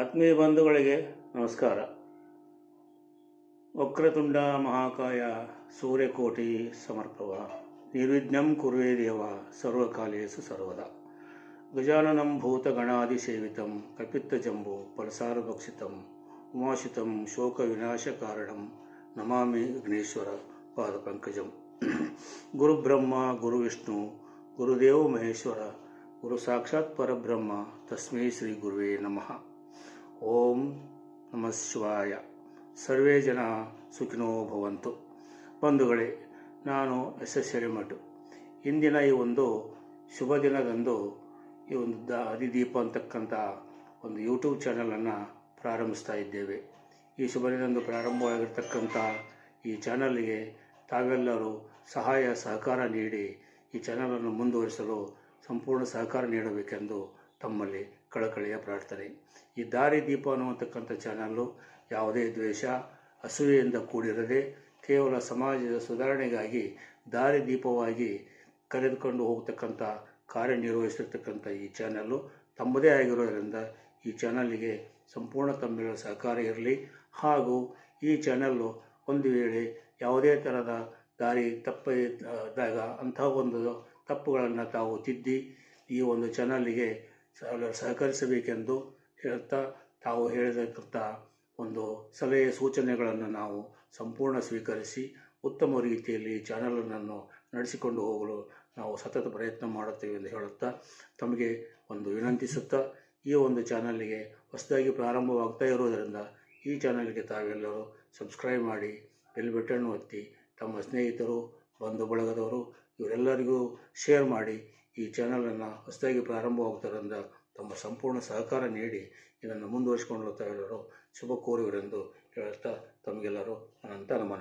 ಆತ್ಮೀಯ ಬಂಧುಗಳಿಗೆ ನಮಸ್ಕಾರ. ವಕ್ರತುಂಡ ಮಹಾಕಾಯ ಸೂರ್ಯಕೋಟಿ ಸಮರ್ಪವ. ನಿರ್ವಿಘ್ನಂ ಕುರುವೇ ದೇವ ಸರ್ವಕಾಲೇಸು ಸರ್ವದ. ಗಜಾನನಂ ಜಂಬು ಕಪಿತ್ತಜಂಬು ಫಲಸಾರಭಕ್ಷಿತಂ ಉಮಾಶಿತಂ ಶೋಕ ವಿನಾಶಕಾರಣಂ ನಮಾಮಿ ವಿಘ್ನೇಶ್ವರ ಪಾದಪಂಕಜಂ ಗುರುಬ್ರಹ್ಮ ಗುರುವಿಷ್ಣು ಗುರುದೇವ ಮಹೇಶ್ವರ, ಗುರು ಸಾಕ್ಷಾತ್ ಪರಬ್ರಹ್ಮ, ತಸ್ಮೈ ಶ್ರೀ ಗುರುವೇ ನಮಃ. ಓಂ ನಮಃ ಶಿವಾಯ. ಸರ್ವೇ ಜನ ಸುಖಿನೋ ಭವಂತು. ಬಂಧುಗಳೇ, ನಾನು ಎಸ್ ಎಸ್ ಹಿರೇಮಠ್ ಇಂದಿನ ಈ ಒಂದು ಶುಭ ದಿನದಂದು ಈ ಒಂದು ದ ಹರಿದೀಪ ಅಂತಕ್ಕಂಥ ಒಂದು ಯೂಟ್ಯೂಬ್ ಚಾನಲನ್ನು ಪ್ರಾರಂಭಿಸ್ತಾ ಇದ್ದೇವೆ. ಈ ಶುಭ ದಿನದಂದು ಪ್ರಾರಂಭವಾಗಿರ್ತಕ್ಕಂಥ ಈ ಚಾನಲ್ಗೆ ತಾವೆಲ್ಲರೂ ಸಹಾಯ ಸಹಕಾರ ನೀಡಿ ಈ ಚಾನಲನ್ನು ಮುಂದುವರಿಸಲು ಸಂಪೂರ್ಣ ಸಹಕಾರ ನೀಡಬೇಕೆಂದು ತಮ್ಮಲ್ಲಿ ಕಳಕಳಿಯ ಪ್ರಾರ್ಥನೆ. ಈ ದಾರಿ ದೀಪ ಅನ್ನುವಂತಕ್ಕಂಥ ಚಾನಲ್ಲು ಯಾವುದೇ ದ್ವೇಷ, ಅಸೂಯೆಯಿಂದ ಕೂಡಿರದೆ ಕೇವಲ ಸಮಾಜದ ಸುಧಾರಣೆಗಾಗಿ ದಾರಿ ದೀಪವಾಗಿ ಕರೆದುಕೊಂಡು ಹೋಗ್ತಕ್ಕಂಥ ಕಾರ್ಯನಿರ್ವಹಿಸಿರ್ತಕ್ಕಂಥ ಈ ಚಾನಲ್ಲು ತಮ್ಮದೇ ಆಗಿರೋದರಿಂದ ಈ ಚಾನಲ್ಗೆ ಸಂಪೂರ್ಣ ತಮ್ಮೆಲ್ಲರ ಸಹಕಾರ ಇರಲಿ. ಹಾಗೂ ಈ ಚಾನಲ್ಲು ಒಂದು ವೇಳೆ ಯಾವುದೇ ಥರದ ದಾರಿ ತಪ್ಪ ಇದ್ದಾಗ ಅಂತಹ ಒಂದು ತಪ್ಪುಗಳನ್ನು ತಾವು ತಿದ್ದಿ ಈ ಒಂದು ಚಾನಲ್ಗೆ ಸಹ- ಸಹಕರಿಸಬೇಕೆಂದು ಹೇಳ್ತಾ ತಾವು ಹೇಳಿದಂಥ ಒಂದು ಸಲಹೆ ಸೂಚನೆಗಳನ್ನು ನಾವು ಸಂಪೂರ್ಣ ಸ್ವೀಕರಿಸಿ ಉತ್ತಮ ರೀತಿಯಲ್ಲಿ ಚಾನಲನ್ನು ನಡೆಸಿಕೊಂಡು ಹೋಗಲು ನಾವು ಸತತ ಪ್ರಯತ್ನ ಮಾಡುತ್ತೇವೆ ಎಂದು ಹೇಳುತ್ತಾ ತಮಗೆ ಒಂದು ವಿನಂತಿಸುತ್ತಾ ಈ ಒಂದು ಚಾನಲ್ಗೆ ಹೊಸದಾಗಿ ಪ್ರಾರಂಭವಾಗ್ತಾ ಇರೋದರಿಂದ ಈ ಚಾನಲ್ಗೆ ತಾವೆಲ್ಲರೂ ಸಬ್ಸ್ಕ್ರೈಬ್ ಮಾಡಿ ಬೆಲ್ ಬಟನ್ ಒತ್ತಿ ತಮ್ಮ ಸ್ನೇಹಿತರು, ಬಂಧು ಬಳಗದವರು ಇವರೆಲ್ಲರಿಗೂ ಶೇರ್ ಮಾಡಿ ಈ ಚಾನಲನ್ನು ಹೊಸದಾಗಿ ಪ್ರಾರಂಭವಾಗುವುದರಿಂದ ತಮ್ಮ ಸಂಪೂರ್ಣ ಸಹಕಾರ ನೀಡಿ ಇದನ್ನು ಮುಂದುವರಿಸಿಕೊಂಡು ಎಲ್ಲರೂ ಶುಭ ಕೋರುವರೆಂದು ಹೇಳುತ್ತಾ ತಮಗೆಲ್ಲರೂ ಅನಂತ ನಮನ.